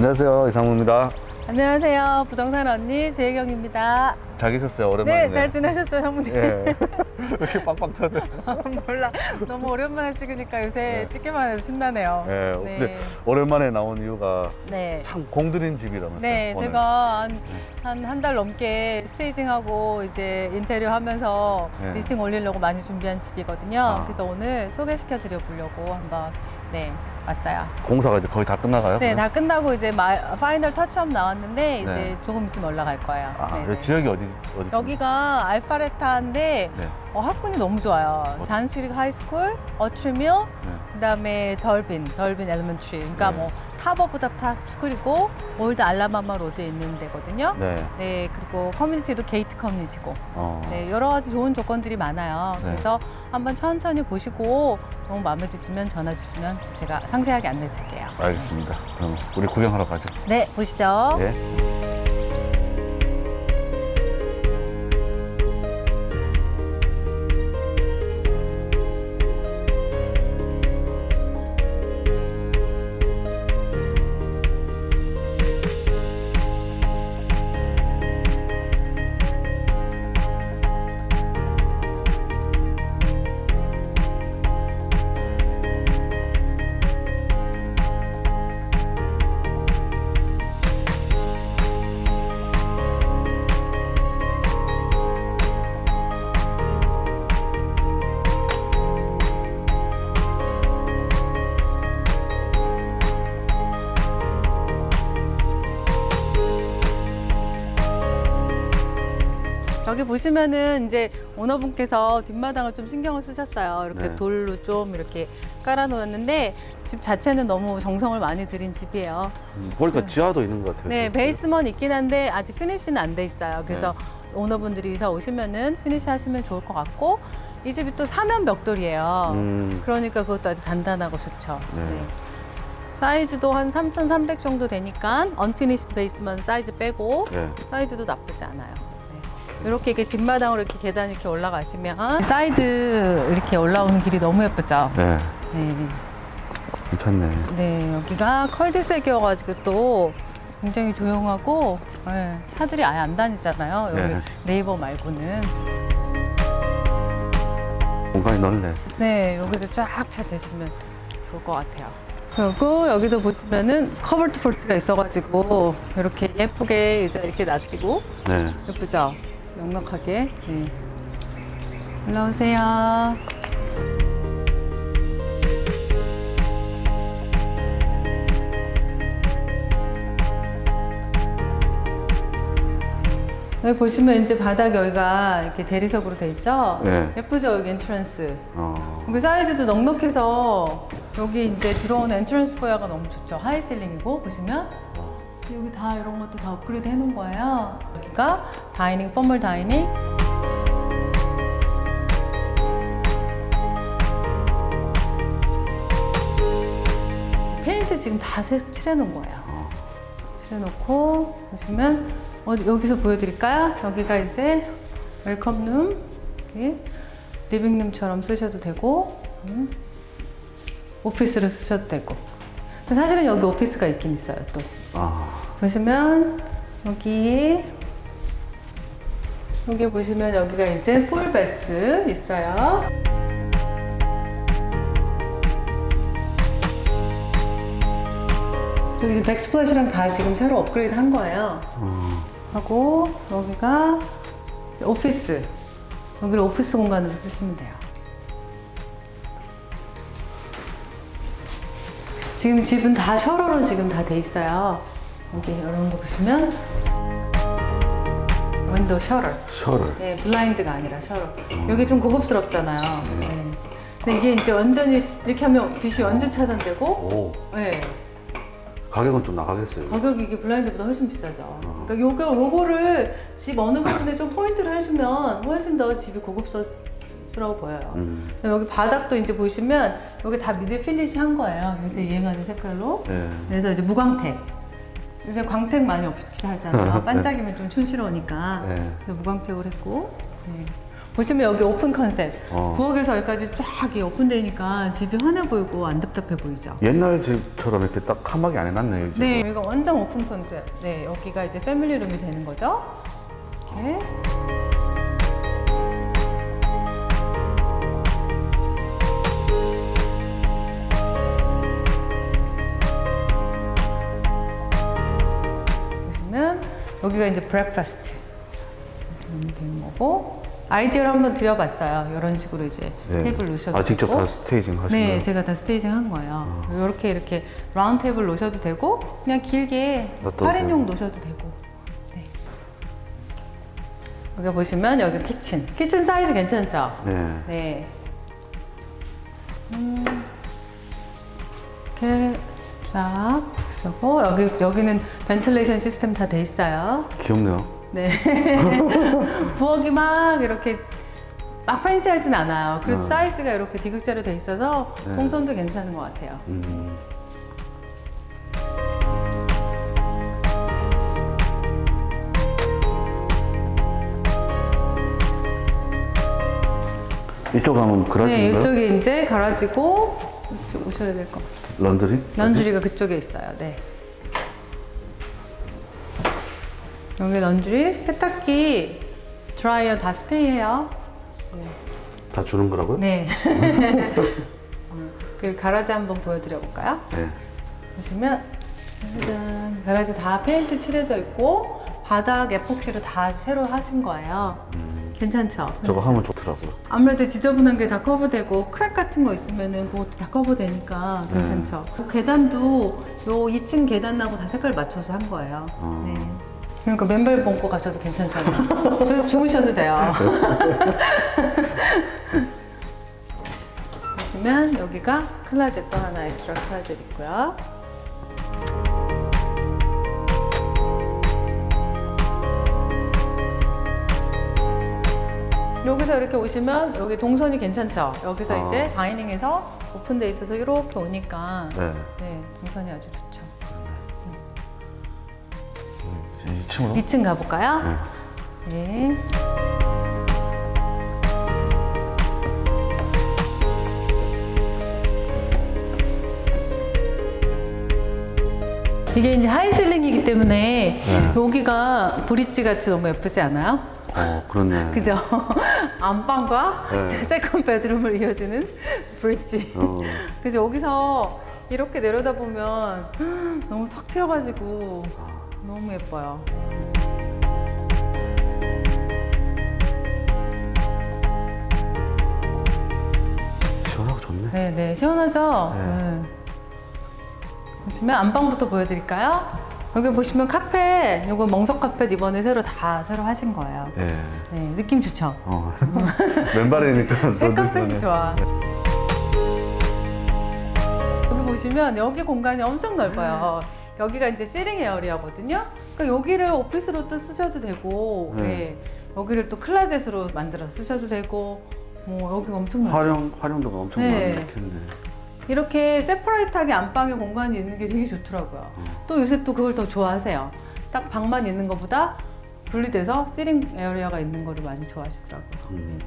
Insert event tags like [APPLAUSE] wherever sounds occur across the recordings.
안녕하세요 이상무입니다. 안녕하세요. 부동산 언니 주혜경입니다. 잘 계셨어요 오랜만에. 네, 잘 지내셨어요, 형님? 예. [LAUGHS] 왜 이렇게 빵빵 터져? 몰라. 너무 오랜만에 찍으니까 요새 네. 찍기만 해도 신나네요. 예. 네. 근데 오랜만에 나온 이유가 네. 참 공들인 집이라면서요. 네, 오늘. 제가 한 한 달 넘게 스테이징하고 이제 인테리어 하면서 네. 리스팅 올리려고 많이 준비한 집이거든요. 아. 그래서 오늘 소개시켜 드려 보려고 한번 네, 왔어요. 공사가 이제 거의 다 끝나가요? 네, 그러면? 다 끝나고 이제 마, 파이널 터치업 나왔는데 이제 네. 조금 있으면 올라갈 거예요. 아, 네, 여기 네. 지역이 어디 어디? 여기가 알파레타인데 네. 어, 학군이 너무 좋아요. 어. 잔스트릭 하이스쿨, 어트밀, 네. 그다음에 덜빈, 덜빈 엘리먼트리. 그러니까 네. 뭐 타버보다 탑 스쿨이고 올드 알라바마 로드에 있는 데거든요. 네. 네, 그리고 커뮤니티도 게이트 커뮤니티고. 어. 네, 여러 가지 좋은 조건들이 많아요. 네. 그래서 한번 천천히 보시고 너무 마음에 드시면 전화 주시면 제가 상세하게 안내 드릴게요. 알겠습니다. 그럼 우리 구경하러 가죠. 네, 보시죠. 예. 여기 보시면은 이제 오너분께서 뒷마당을 좀 신경을 쓰셨어요. 이렇게 네. 돌로 좀 이렇게 깔아놓았는데 집 자체는 너무 정성을 많이 들인 집이에요. 음, 보니까 지하도 있는 것 같아요. 네. 베이스먼 있긴 한데 아직 피니시는 안 돼 있어요. 그래서 네. 오너분들이 이사 오시면은 피니시 하시면 좋을 것 같고 이 집이 또 사면 벽돌이에요. 음. 그러니까 그것도 아주 단단하고 좋죠. 네. 네. 사이즈도 한 3,300 정도 되니까 언피니시드 베이스먼 사이즈 빼고 네. 사이즈도 나쁘지 않아요. 네. 이렇게 이렇게 뒷마당으로 이렇게 계단 이렇게 올라가시면 사이드 이렇게 올라오는 길이 너무 예쁘죠. 네. 네. 괜찮네. 네, 여기가 컬디색이어가지고 또 굉장히 조용하고 네, 차들이 아예 안 다니잖아요. 여기 네. 네이버 말고는. 공간이 넓네. 네, 여기도 쫙 차 대시면 좋을 것 같아요. 그리고 여기도 보시면은 커버트 폴트가 있어가지고 이렇게 예쁘게 의자 이렇게 놔두고 네. 예쁘죠? 넉넉하게. 네. 올라오세요. 여기 보시면 이제 바닥 여기가 이렇게 대리석으로 돼 있죠? 네. 예쁘죠? 여기 엔트런스. 어. 여기 사이즈도 넉넉해서 여기 이제 들어오는 엔트런스 보야가 너무 좋죠. 하이실링이고 보시면 여기 다 이런 것도 다 업그레이드 해놓은 거예요. 여기가 다이닝, 포멀 다이닝. 페인트 지금 다 새- 칠해놓은 거예요. 어. 칠해놓고 보시면 어디 여기서 보여드릴까요? 여기가 이제 웰컴룸 리빙룸처럼 쓰셔도 되고 음, 오피스로 쓰셔도 되고 사실은 여기 오피스가 있긴 있어요 또 아. 보시면 여기 여기 보시면 여기가 이제 풀베스 있어요. 여기 지금 백스플래시랑 다 지금 새로 업그레이드 한 거예요. 어. 하고 여기가 오피스. 여기를 오피스 공간으로 쓰시면 돼요. 지금 집은 다 셔러로 지금 다 돼 있어요. 여기 이런 거 보시면 윈도우 셔러. 셔를. 네, 블라인드가 아니라 셔러. 여기 좀 고급스럽잖아요. 네. 근데 이게 이제 완전히 이렇게 하면 빛이 완전 차단되고, 오. 네. 가격은 좀 나가겠어요. 가격이 이게 블라인드보다 훨씬 비싸죠. 그러니까 요거, 요거를 집 어느 부분에 좀 포인트를 해주면 훨씬 더 집이 고급스러워 보여요. 음. 여기 바닥도 이제 보시면 여기 다 미들 피니시 한 거예요. 요새 유행하는 색깔로. 네. 그래서 이제 무광택. 요새 광택 많이 없이 하잖아요. [LAUGHS] 반짝이면 좀 촌스러우니까. 네. 그래서 무광택을 했고. 네. 보시면 여기 오픈 컨셉. 어. 부엌에서 여기까지 쫙 이 오픈되니까 집이 환해 보이고 안 답답해 보이죠. 옛날 집처럼 이렇게 딱 칸막이 안 해놨네요. 지금. 네, 여기가 완전 오픈 컨셉. 네, 여기가 이제 패밀리 룸이 되는 거죠. 이렇게. 여기가 이제 브렉퍼스트 되는 거고 아이디어를 한번 드려봤어요. 이런 식으로 이제 네. 테이블 놓으셔도 아 직접 되고. 다 스테이징 하신 네? 제가 다 스테이징 한 거예요. 이렇게 이렇게 라운드 테이블 놓으셔도 되고 그냥 길게 놔둬도 8인용 되고. 놓으셔도 되고. 네. 여기 보시면 여기 키친. 키친 사이즈 괜찮죠? 네. 네. 음, 이렇게 쫙 보시고 여기 여기는 벤틸레이션 시스템 다 돼 있어요. 귀엽네요. 네. [LAUGHS] 부엌이 막 이렇게 막 팬시하진 않아요. 그래도 어. 사이즈가 이렇게 디귿자로 돼 있어서 네. 공선도 괜찮은 것 같아요. 음. 이쪽 가면 네, 그라지인가요? 이쪽에 이제 가라지고 오셔야 될 것 같아요. 런드리? 넌주리가 그쪽에 있어요. 네. 여기 넌주리, 세탁기, 드라이어 다 스테이해요. 다 주는 거라고요? 네. [LAUGHS] 그 가라지 한번 보여드려 볼까요? 네. 보시면 짜잔, 가라지 다 페인트 칠해져 있고 바닥 에폭시로 다 새로 하신 거예요. 괜찮죠? 저거 하면 좋더라고요. 아무래도 지저분한 게 다 커버되고 크랙 같은 거 있으면은 그것도 다 커버되니까 괜찮죠. 그 계단도 요 2층 계단하고 다 색깔 맞춰서 한 거예요. 어. 네. 그러니까 맨발 벗고 가셔도 괜찮잖아요. [LAUGHS] 그래서 주무셔도 돼요. [LAUGHS] 보시면 여기가 클라젯 또 하나 엑스트라 클라젯 있고요. 여기서 이렇게 오시면 여기 동선이 괜찮죠? 여기서 아. 이제 다이닝에서 오픈돼 있어서 이렇게 오니까 네. 네, 동선이 아주 좋죠. 이 2층으로? 2층 가볼까요? 네. 네. 이게 이제 하이실링이기 때문에 네. 여기가 브릿지 같이 너무 예쁘지 않아요? 어, 그렇네. 그죠? [LAUGHS] 안방과 네. 세컨 베드룸을 이어주는 브릿지. 어. [LAUGHS] 그래서 여기서 이렇게 내려다 보면 [GASPS] 너무 턱 트여가지고 너무 예뻐요. 시원하고 좋네. 네, 네, 시원하죠? 네. 네. 보시면 안방부터 보여드릴까요? 여기 보시면 카펫, 요거 멍석 카펫 이번에 새로 다 새로 하신 거예요. 네. 네, 느낌 좋죠? 어. [LAUGHS] 맨발이니까 [LAUGHS] 새더 카펫이. 좋아. 여기 보시면 여기 공간이 엄청 넓어요. 여기가 이제 시링 에어리어거든요. 그러니까 여기를 오피스로 또 쓰셔도 되고, 네. 네. 여기를 또 클라젯으로 만들어 쓰셔도 되고, 뭐 여기가 엄청 넓어요. 활용, 활용도가 엄청 네. 많겠네. 이렇게 세퍼레이트하게 안방에 공간이 있는 게 되게 좋더라고요. 음. 또 요새 또 그걸 더 좋아하세요. 딱 방만 있는 것보다 분리돼서 시링 에어리어가 있는 거를 많이 좋아하시더라고요. 음. 네.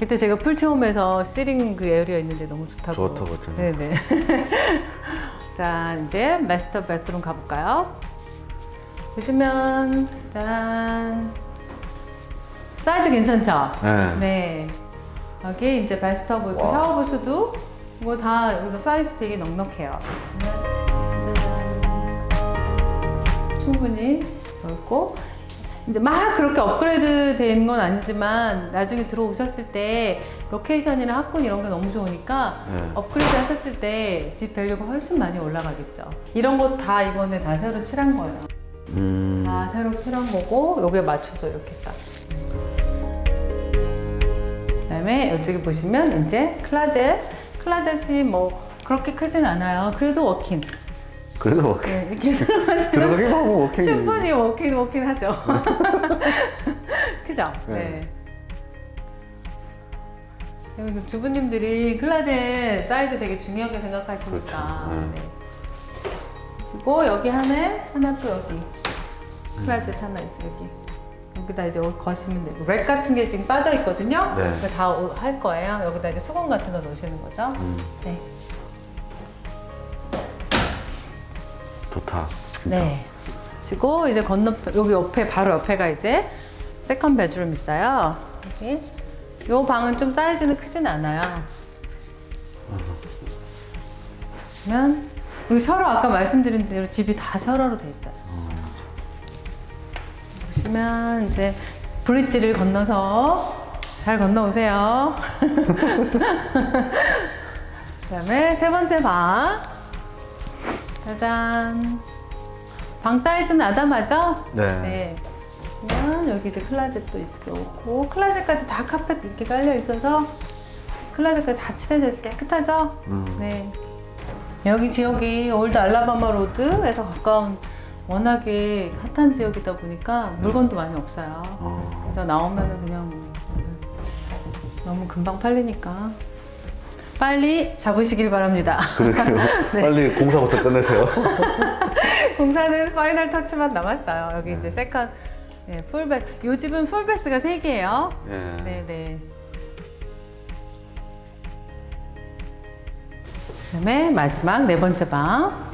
그때 제가 풀티홈에서 시링 그 에어리어 있는데 너무 좋다고. 좋다고 했잖아요. 네네. [LAUGHS] 자 이제 마스터 베드룸 가볼까요? 보시면 짠 사이즈 괜찮죠? 네. 네. 여기 이제 바스터브 있고 와. 샤워 부스도 이거 다 이거 사이즈 되게 넉넉해요. 충분히 넓고 이제 막 그렇게 업그레이드 된 건 아니지만 나중에 들어오셨을 때 로케이션이나 학군 이런 게 너무 좋으니까 네. 업그레이드 하셨을 때 집 밸류가 훨씬 많이 올라가겠죠. 이런 거 다 이번에 다 새로 칠한 거예요. 음. 다 새로 칠한 거고 여기에 맞춰서 이렇게 딱. 그다음에 이쪽에 보시면 이제 클라젯. 클라젯이 뭐 그렇게 크진 않아요. 그래도 워킹. 그래도 워킹. 네, 이렇게 들어가세요. [LAUGHS] 들어가기만 하면 워킹이. 충분히 워킹 워킹 하죠. [LAUGHS] 그죠? 네. 네. 그리고 주부님들이 클라젯 사이즈 되게 중요하게 생각하시니까. 그렇죠. 네. 네. 그리고 여기 하나, 하나 또 여기. 클라젯 하나 있어 여기. 여기다 이제 옷 거시면 되고 렉 같은 게 지금 빠져 있거든요. 네. 다 할 거예요. 여기다 이제 수건 같은 거 놓으시는 거죠. 음, 네. 좋다. 진짜. 네. 그리고 이제 건너편 여기 옆에 바로 옆에가 이제 세컨 베드룸 있어요. 여기. 요 방은 좀 사이즈는 크진 않아요. 보시면 여기 셔러 아까 말씀드린 대로 집이 다 셔러로 돼 있어요. 보시면 이제 브릿지를 건너서 잘 건너오세요. [LAUGHS] 그 다음에 세 번째 방. 짜잔. 방 사이즈는 아담하죠? 네. 네. 그러면 여기 이제 클라젯도 있었고 클라젯까지 다 카펫 이렇게 깔려 있어서 클라젯까지 다 칠해져 있어 깨끗하죠? 음. 네. 여기 지역이 올드 알라바마 로드에서 가까운 워낙에 핫한 지역이다 보니까 물건도 많이 없어요. 어. 그래서 나오면은 그냥 뭐 너무 금방 팔리니까 빨리 잡으시길 바랍니다. 그러게요. [LAUGHS] 네. 빨리 공사부터 끝내세요. [LAUGHS] 공사는 파이널 터치만 남았어요. 여기 이제 세컨 네, 풀베 요 집은 풀베스가 3개예요. 예. 네, 네. 그다음에 마지막 네 번째 방.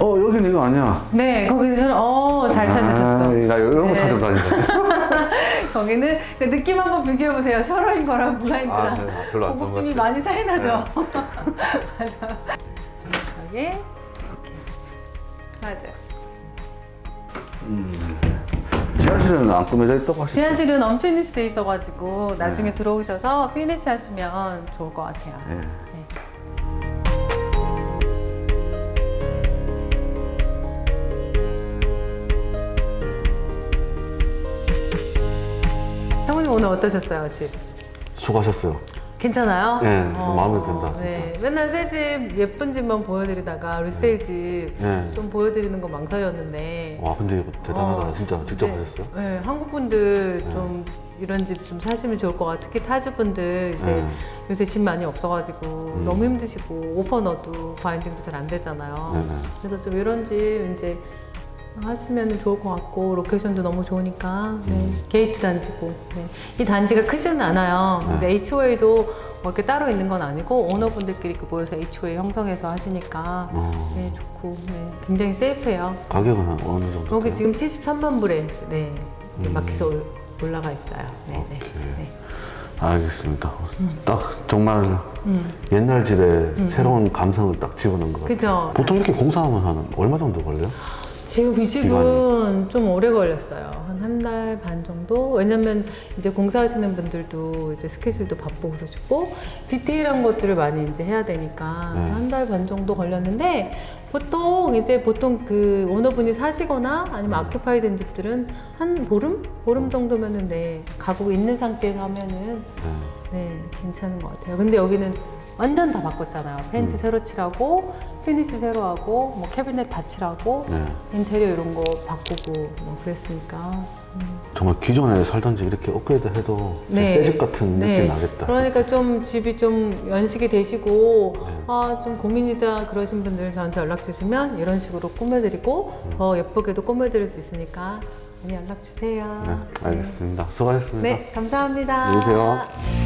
어, 여기는 이거 아니야. 네, 거기는 저는 어, 잘 찾으셨어. 아, 나 이런 거 네. 찾으러 다닌다. [LAUGHS] 거기는 그 느낌 한번 비교해 보세요. 셔러인 거랑 블라인드랑 아, 네. 별로 안 좋은 것 고급짐이 같아요. 네. 많이 차이 나죠. 맞아. 여기 이렇게 맞아. 지하실은 안 꾸며져 있다고 하시죠? 지하실은 언피니시 돼 있어가지고 나중에 네. 들어오셔서 피니시 하시면 좋을 것 같아요. 예. 어떠셨어요, 집? 수고하셨어요. 괜찮아요? 네, 마음에 든다, 네, 맨날 새 집 예쁜 집만 보여드리다가 리세일 집좀 네. 보여드리는 거 망설였는데 와, 근데 이거 대단하다. 어, 진짜 직접 네. 하셨어요? 네, 한국 분들 좀 이런 집 좀 사시면 좋을 것 같아요. 특히 타주 분들 이제 네. 요새 집 많이 없어가지고 음. 너무 힘드시고 오퍼 넣어도 바인딩도 잘 안 되잖아요. 네, 네. 그래서 좀 이런 집 이제 하시면 좋을 것 같고 로케이션도 너무 좋으니까 네, 음. 게이트 단지고 네. 이 단지가 크지는 않아요. 근데 네. HOA도 뭐 이렇게 따로 있는 건 아니고 오너분들끼리 그 모여서 HOA 형성해서 하시니까 어, 네 좋고 네, 굉장히 세이프해요. 가격은 한 어느 정도? 여기 돼요? 지금 73만 불에 네 이제 음. 마켓에 올- 올라가 있어요. 네, 네, 오케이. 네. 알겠습니다. 딱 정말 음, 옛날 집에 새로운 감성을 딱 집어넣은 것 같아요. 그죠. 보통 이렇게 공사하면 한 얼마 정도 걸려요? 지금 이 집은 좀 오래 걸렸어요. 한 한 달 반 정도. 왜냐면 이제 공사하시는 분들도 이제 스케줄도 바쁘고 그러시고 디테일한 것들을 많이 이제 해야 되니까 네. 한 달 반 정도 걸렸는데 보통 이제 보통 그 오너분이 사시거나 아니면 아큐파이 된 집들은 한 보름? 보름 정도면은 네, 가구 있는 상태에서 하면은 네. 네, 괜찮은 것 같아요. 근데 여기는 완전 다 바꿨잖아요. 페인트 음. 새로 칠하고, 피니시 새로 하고, 뭐 캐비넷 다 칠하고, 네. 인테리어 이런 거 바꾸고 뭐 그랬으니까. 정말 기존에 살던 집 이렇게 업그레이드 해도 네. 새집 같은 느낌 나겠다. 그러니까 좀 집이 좀 연식이 되시고, 네. 아, 좀 고민이다 그러신 분들 저한테 연락 주시면 이런 식으로 꾸며드리고, 음. 더 예쁘게도 꾸며드릴 수 있으니까 많이 연락 주세요. 네, 알겠습니다. 수고하셨습니다. 네, 감사합니다. 안녕히 계세요.